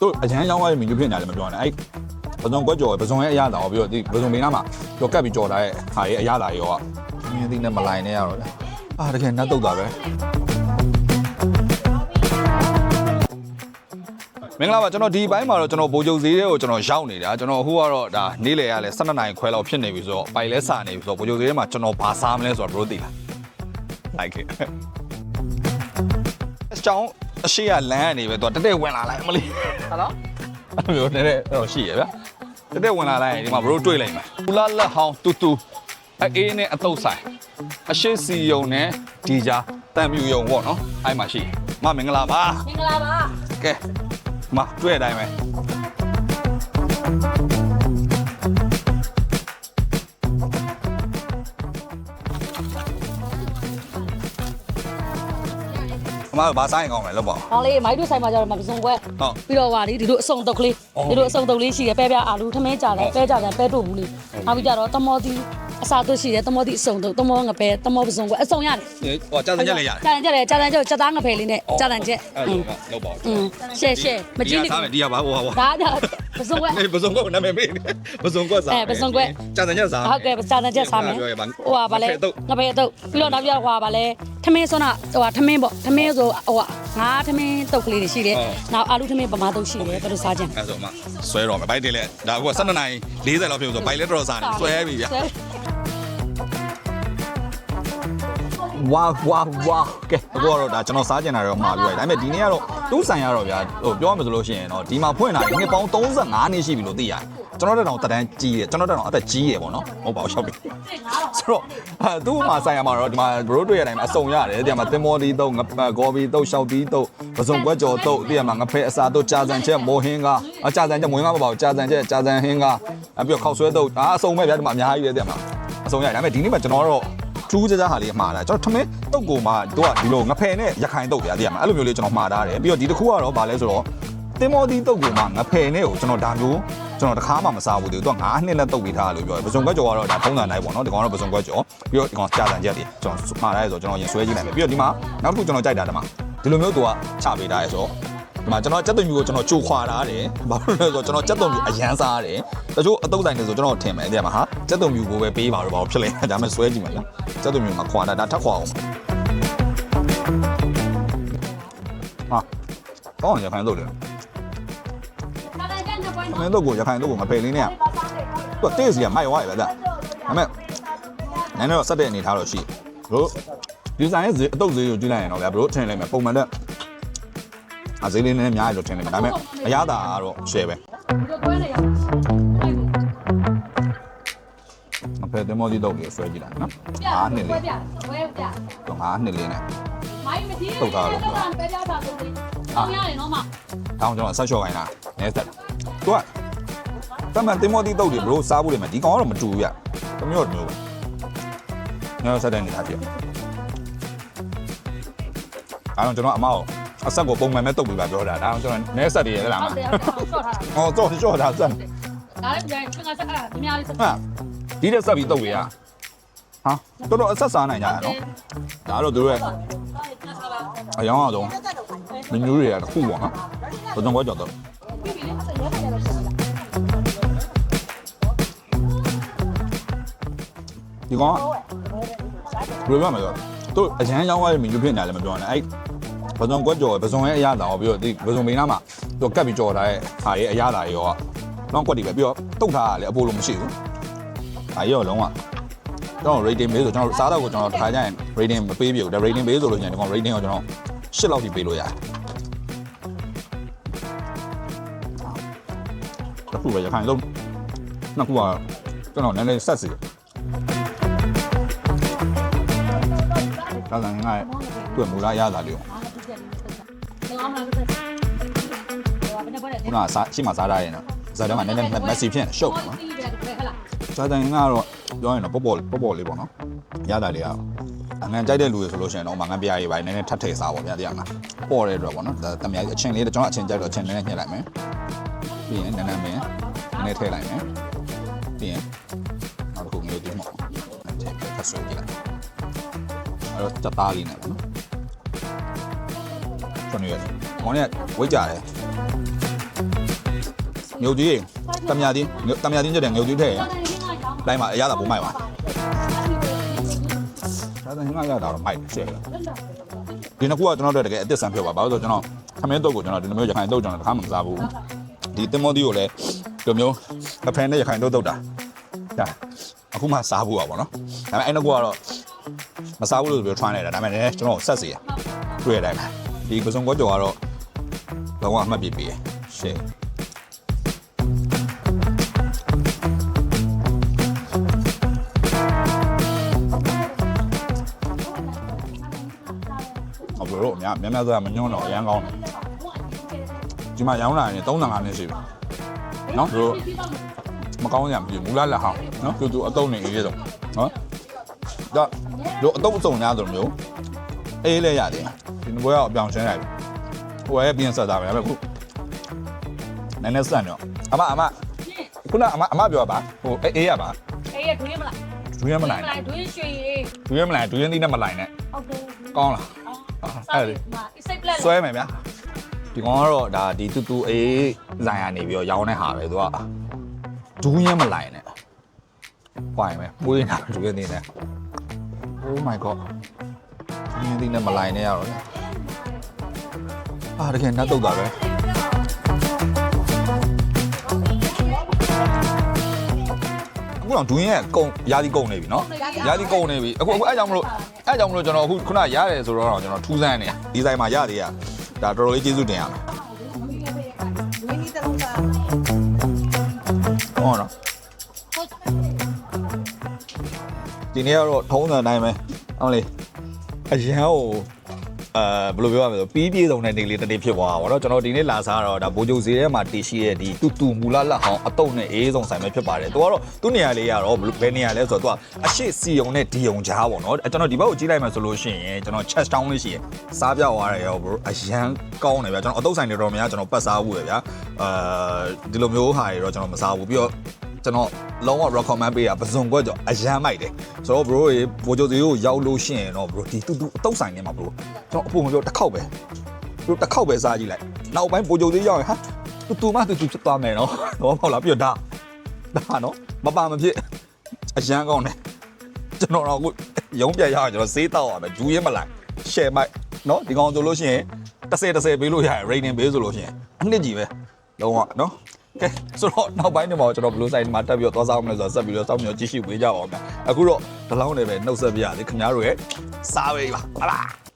တို့အရန်ရောင်းရတဲ့မီနူဖြစ်နေတယ်မပြောနဲ့အဲ့ပစုံကွက်ကြော်ပစုံရဲ့အရသာကိုပြီးတော့ဒီပစုံမင်းသားမှာကြော်ကတ်ပြီးကြော်ထားတဲ့ဟာရဲ့အရသာရောကမင်းသိနဲ့မလိုင်းနဲ့ရတော့လေအာတကယ်နတ်တုတ်တာပဲမင်္ဂလာပါကျွန်တော်ဒီဘိုင်းမှာတော့ကျွန်တော်ဘိုးချုပ်ဈေးတွေကိုကျွန်တော်ရောက်နေတာကျွန်တော်အခုကတော့ဒါနေ့လည်ရလဲ12နိုင်ခွဲလောက်ဖြစ်နေပြီဆိုတော့ပိုင်လဲစာနေပြီဆိုတော့ဘိုးချုပ်ဈေးထဲမှာကျွန်တော်ဘာစားမလဲဆိုတော့ဘရိုသိလား like it အချောင်း အရှိရလမ်းကနေပဲတော့တက်တက်ဝင်လာလိုက်မလေးဟယ်လိုအဲ့လိုမျိုးနည်းနည်းတော့ရှိရဗျာတက်တက်ဝင်လာလိုက်ရင်ဒီမှာဘရိုတွေ့လိုက်မယ်ဘူလာလက်ဟောင်းတူတူအေးနဲ့အတုပ်ဆိုင်အရှိစီယုံနဲ့ဒီဂျာတန်ပြူယုံပေါ့နော်အဲ့မှာရှိမမင်္ဂလာပါမင်္ဂလာပါကဲမတွေ့တဲ့အတိုင်းပဲ အမဘာဆိုင်ကောင်းလဲလို့ပေါ့။ဟောင်းလေးမိုက်တို့ဆိုင်မှာကျတော့မပစုံကွက်ဟုတ်ပြီးတော့ဟာလေဒီလိုအစုံတုတ်ကလေးအော်ဒီလိုအစုံတုတ်လေးရှိတယ်ပဲပြအာလူထမင်းကြတယ်ဟုတ်ပဲကြတယ်ပဲတို့ဘူးလေးနောက်ပြီးကြတော့တမောတီ အစားတို့ရှိတယ်တမောတီအစုံတုတ်တမောငပဲတမောပစုံကွက်အစုံရတယ်ဟောကြာစံချက်လည်းရတယ်ကြာတန်ကြတယ်ကြာတန်ကျချက်သားငပဲလေးနဲ့ကြာတန်ချက်အဲ့လိုလောက်ပါอืมရှယ်ရှယ်မကြည့်နေစားမယ်ဒီကပါဟိုဟာဟိုဒါကြပစုံကွက်အေးပစုံကွက်နာမည်ပေးနေပစုံကွက်စားအဲပစုံကွက်ကြာစံချက်စားဟုတ်ကဲ့ကြာတန်ချက်စားမယ်ဟိုဟာဗာလဲငပဲတုတ်ပြီးတော့နောက်ပြတော့ဟိုဟာဗာလဲထမင်းစွန်းတာဟိုဟာထမင်းပေါ့ထမင်းဆိုဟိုဟာငါးထမင်းတုတ်ကလေးတွေရှိတယ်နောက်အာလူထမင်းပမာတုတ်ရှိတယ်ဘယ်လိုစားကြင်အဲ့ဆိုမှဆွဲတော့မယ်ဘိုက်တင်လဲဒါက12နိုင်40လောက်ဖြစ်ဆိုဘိုက်လက်တော်စားနေဆွဲပြီဗျာ ဝါဝါဝါကဲအခုကတော့ဒါကျွန်တော်စားကျင်တာတော့မှာပြီးပါဒါပေမဲ့ဒီနေ့ကတော့တူးဆိုင်ရတော့ဗျာဟိုပြောရမယ်ဆိုလို့ရှိရင်တော့ဒီမှာဖွင့်တာဒီနှစ်ပေါင်း35နှစ်ရှိပြီလို့သိရတယ်ကျွန်တော်တက်တောင်တက်တန်းကြီးတယ်ကျွန်တော်တက်တောင်အသက်ကြီးရယ်ပေါ့နော်ဟုတ်ပါဘူးရှောက်ပြီဆိုတော့အဲသူ့မှာဆိုင်ရမှာတော့ဒီမှာဘရိုးတွေ့ရတိုင်းမှာအစုံရတယ်ဒီမှာတင်မော်ဒီတုတ်ငပဂေါ်ဘီတုတ်ရှောက်တီတုတ်ပစုံကွက်ကြော်တုတ်ဒီမှာငဖဲအစာတုတ်ကြာစံချက်မိုးဟင်းကအကြာစံချက်မိုးဟင်းကမပါဘူးကြာစံချက်ကြာစံဟင်းကအပြီးတော့ခောက်ဆွဲတုတ်ဒါအစုံပဲဗျာဒီမှာအများကြီးပဲဒီမှာအစုံရတယ်ဒါပေမဲ့ဒီနေ့မှာကျွန်တော်တော့ ထူးခြားခြားဟာလေးမှားတာကျွန်တော်ထမင်းတုတ်ကိုမှတို့ကဒီလိုငဖယ်နဲ့ရခိုင်တုတ်ဗျာသိရမှာအဲ့လိုမျိုးလေးကျွန်တော်မှားထားတယ်ပြီးတော့ဒီတစ်ခုကတော့ဗာလဲဆိုတော့တင်မောတီတုတ်ကိုမှငဖယ်နဲ့ကိုကျွန်တော်ဒါမျိုးကျွန်တော်တခါမှမစားဘူးသူက9နှစ်နဲ့တုတ်ပြီးထားတယ်လို့ပြောတယ်ပစုံကွက်ကြော်ကတော့ဒါပုံစံတိုင်းပေါ့နော်ဒီကောင်ကတော့ပစုံကွက်ကြော်ပြီးတော့ဒီကောင်ကြာတန်ချက်တွေကျွန်တော်မှားထားရဆိုတော့ကျွန်တော်ရင်ဆွဲကြည့်လိုက်မယ်ပြီးတော့ဒီမှာနောက်တစ်ခုကျွန်တော်ကြိုက်တာဒီမှာဒီလိုမျိုးသူကချပေးထားရဆိုတော့ ဒီမှာကျွန်တော်ကြက်သွန်မြူကိုကျွန်တော်ကြိုခွာထားတယ်ဘာလို့လဲဆိုတော့ကျွန်တော်ကြက်သွန်မြူအရန်စားတယ်တချို့အတုံးဆိုင်တွေဆိုကျွန်တော်ထင်မယ်တဲ့မှာဟာကြက်သွန်မြူကိုပဲပေးပါတော့ဘာလို့ဖြစ်လဲဒါမှဆွဲကြည့်မှာလားကြက်သွန်မြူမှာခွာတာဒါထပ်ခွာအောင်ဟာကောင်းရခိုင်တော့လေမင်းတို့ကိုရခိုင်တော့ကိုမပယ်လေးနဲ့သူကတေးစီကမိုက်သွားရပဲဒါဒါပေမဲ့နည်းနည်းတော့ဆက်တဲ့အနေထားတော့ရှိဘလို့ဒီဇိုင်းရဲ့ဈေးအတုပ်ဈေးကိုကြည့်လိုက်ရင်တော့ဗျာဘလို့ထင်လိုက်မယ်ပုံမှန်တဲ့ အဈေးလေးနည်းနည်းများရလို့ထင်လိုက်မယ်ဒါပေမဲ့အရသာကတော့ share ပဲမဖယ်တယ်မော်ဒီတော့ကိုဆွဲကြည့်လိုက်နော်အားနှစ်လေးတော့အားနှစ်လေးနဲ့မိုင်းမတီးပဲပြတာဆိုပြီးဆောင်းရတယ်နော်မတောင်းကျွန်တော်ဆက်လျှော့ခိုင်းတာနဲဆက်သူကတမန်တင်မော်ဒီတော့ဒီဘလို့စားဖို့လေမဒီကောင်ကတော့မတူဘူးဗျတမျိုးတော့မျိုးပဲညောဆက်တဲ့နေတာပြအားလုံးကျွန်တော်အမောက် အဆက်ကိုပုံမှန်မဲ့တုတ်ပြီးပါပြောတာဒါအောင်ကျွန်တော်နဲဆက်တည်းရလားဟုတ်တယ်ဟုတ်တယ်ဆော့ထားတာဟောတော့လျှော့တာဆက်ဒါလည်းပြန်ချင်းကဆက်အဲ့ဒီများလေးဆက်ဟာဒီတဲ့ဆက်ပြီးတုတ်ရဟာတော်တော်အဆက်စားနိုင်ကြရနော်ဒါတော့သူတို့ရဲ့အယောင်အောင်မင်းမျိုးတွေကတစ်ခုပေါ့နော်ဘယ်တော့မှကြောက်တော့ဒီကောင်ကဘယ်လိုပြောမလဲဆိုတော့သူအရန်ရောင်းရတဲ့မီလူဖြစ်နေတယ်မပြောနဲ့အဲ့ ပဇွန်ကွက်ကြော်ပဇွန်ရဲ့အရသာကိုပြီးတော့ဒီပဇွန်မင်းနာမှာသူကတ်ပြီးကြော်ထားတဲ့ဟာရဲ့အရသာရောနောက်ကွက်တွေပဲပြီးတော့တုတ်ထားတာလည်းအပိုလိုမရှိဘူးဒါရောလုံးဝကျွန်တော် rating ပေးဆိုကျွန်တော်စားတော့ကိုကျွန်တော်တစ်ခါကျရင် rating မပေးပြဘူးဒါ rating ပေးဆိုလို့ရှိရင်ဒီကောင် rating ကိုကျွန်တော်8လောက်ထိပေးလို့ရတယ်တစ်ခုပဲရခိုင်လုံးနှစ်ခုကကျွန်တော်နည်းနည်းဆက်စီဒါဆိုရင်ငါသူ့မူလာရတာလေးကို ခုနကစားရှိမှစားရရင်တော့ဇာတ်တော့ကနည်းနည်းမက်ဆီဖြစ်ရှုပ်တယ်နော်ဇာတ်တိုင်းကတော့ပြောရင်တော့ပေါ့ပေါ့ပေါ့ပေါ့လေးပေါ့နော်ရတာလေးကအငန်ကြိုက်တဲ့လူတွေဆိုလို့ရှိရင်တော့မငန်ပြားရေးပိုင်းနည်းနည်းထပ်ထည့်စားပါဗျာတရားမှာပေါ့တဲ့အတွက်ပေါ့နော်ဒါတမယာအချင်းလေးကျွန်တော်အချင်းကြိုက်တော့အချင်းနည်းနည်းညှက်လိုက်မယ်ပြီးရင်နည်းနည်းမင်းနည်းနည်းထည့်လိုက်မယ်ပြီးရင်နောက်တစ်ခုမျိုးဒီမှာထည့်ပြီးထပ်ဆွဲကြည့်လိုက်အဲ့တော့တက်သားလေးနဲ့ပေါ့နော် ကျွန်တော်ရမောင်နဲ့ဝိတ်ကြတယ်ငုတ်ကြီးတမယာတင်းတမယာတင်းကျတဲ့ငုတ်ကြီးထည့်ရင်တိုင်းမှာအရသာပုံမိုက်ပါဒါဆိုရင်ငါရတာတော့မိုက်ရှယ်ဒီနှစ်ခုကကျွန်တော်တို့တကယ်အသစ်ဆန်ဖြစ်ပါဘာလို့ဆိုကျွန်တော်ခမင်းတုတ်ကိုကျွန်တော်ဒီလိုမျိုးရခိုင်တုတ်ကျွန်တော်တစ်ခါမှမစားဘူးဒီတင်မောဒီကိုလည်းဒီလိုမျိုးအဖရန်နဲ့ရခိုင်တုတ်တုတ်တာဒါအခုမှစားဖို့ပါဗောနော်ဒါပေမဲ့အဲ့နှစ်ခုကတော့မစားဘူးလို့ပြော try နေတာဒါပေမဲ့လည်းကျွန်တော်ဆက်စီရတွေ့ရတိုင်းမှာ ဒီပစုံကောကြော်ကတော့လုံးဝအမှတ်ပြပြရှယ်ဟောဘလို့အများများများစားမညွန့်တော့အရန်ကောင်းတယ်ဒီမှာရောင်းလာရင်35နှစ်ရှိပြီနော်တို့မကောင်းကြဘူးမူလာလက်ဟောင်းနော်သူသူအတုံးနေအေးရတော့နော်ဒါတို့အတုံးအစုံများဆိုမျိုးအေးလဲရတယ်ဒီ ဘွဲကအပြောင်ရှင်းလိုက်ဟိုရဲ့ပြင်ဆက်တာပဲဒါပေမဲ့ခုနည်းနည်းစံတော့အမအမခုနအမအမပြောပါဟိုအေးရပါအေးရဒွေးမလားဒူးရမလိုက်ဒွေးရွှေရေးဒူးရမလိုက်ဒူးရသီးနဲ့မလိုက်နဲ့ဟုတ်တယ်ကောင်းလားအဲ့လေစိတ်ပလက်ဆွဲမယ်ဗျာဒီကောင်ကတော့ဒါဒီတူတူအေးဇိုင်ရနေပြီးတော့ရောင်းတဲ့ဟာပဲသူကဒူးရင်မလိုက်နဲ့ပွိုင်မယ်ပွေးနေတာဒူးရင်နေနဲ့ Oh my god ဒူးရင်ဒီနဲ့မလိုက်နဲ့ရတော့လေ အာတကယ်နှတ်တုတ်တာပဲအခုတော့ဒူးရင်ကကုံရာသီကုံနေပြီနော်ရာသီကုံနေပြီအခုအခုအဲ့ကြောင့်မလို့အဲ့ကြောင့်မလို့ကျွန်တော်အခုခုနရတယ်ဆိုတော့ကျွန်တော်ထူးဆန်းနေဒီဇိုင်မှာရသေးရဒါတော်တော်လေးကျေးဇူးတင်ရမယ်ဝင်းကြီးတစ်လုံးသားဟုတ်နော်ဒီနေ့ကတော့ထုံးစံအတိုင်းပဲဟုတ်လေအရန်ကို အဲဘယ်လိုပြောရမလဲဆိုပြီးပြေဆုံးတဲ့နေလေးတစ်နေ့ဖြစ်သွားတာပေါ့နော်ကျွန်တော်ဒီနေ့လာစားတော့ဒါဘိုးကျုပ်စီထဲမှာတည်ရှိရဲ့ဒီတူတူမူလလက်ဟောင်းအတုံနဲ့အေးဆုံးဆိုင်ပဲဖြစ်ပါတယ်သူကတော့သူ့နေရာလေးကတော့ဘယ်လိုဘယ်နေရာလဲဆိုတော့သူကအရှိစီယုံနဲ့ဒီယုံကြားပေါ့နော်ကျွန်တော်ဒီဘက်ကိုကြည့်လိုက်မှဆိုလို့ရှိရင်ကျွန်တော် chest down လေးရှိရယ်စားပြသွားတယ်ရော bro အရန်ကောင်းတယ်ဗျာကျွန်တော်အတုံဆိုင်တွေတော့များကျွန်တော်ပတ်စားဘူးရယ်ဗျာအဲဒီလိုမျိုးဟာတွေတော့ကျွန်တော်မစားဘူးပြီးတော့ ကျွန်တော်လုံးဝ recommend ပေးတာပစုံကွက်ကြောင့်အရန်မိုက်တယ်ဆိုတော့ bro ရေဘိုးချုပ်စီကိုရောက်လို့ရှိရင်တော့ bro ဒီတူတူအတုပ်ဆိုင်နေမှာ bro ကျွန်တော်အဖို့မပြောတစ်ခေါက်ပဲ bro တစ်ခေါက်ပဲစားကြည့်လိုက်နောက်ပိုင်းဘိုးချုပ်စီရောက်ရင်ဟာတူတူမှတူတူဖြစ်သွားမယ်နော်တော့ပေါ့လားပြတော့ဒါဒါနော်မပါမဖြစ်အရန်ကောင်းတယ်ကျွန်တော်တော့အခုရုံးပြရအောင်ကျွန်တော်ဈေးတောက်ရမယ်ဂျူးရဲမလိုက် share မိုက်နော်ဒီကောင်ဆိုလို့ရှိရင်30 30ပေးလို့ရတယ် rating ပေးဆိုလို့ရှိရင်အနှစ်ကြီးပဲလုံးဝနော် ကဲဆိုတော့နောက်ပိုင်းနေမှာကျွန်တော်ဘလူးဆိုင်မှာတက်ပြီးတော့သွားစားအောင်လဲဆိုတော့ဆက်ပြီးတော့စောင့်မျှော်ကြည့်ရှုပေးကြပါဦးမယ်အခုတော့ဒီလောက်နေပဲနှုတ်ဆက်ပြရသေးခင်ဗျားတို့ရဲ့စားပဲပါဟုတ်လား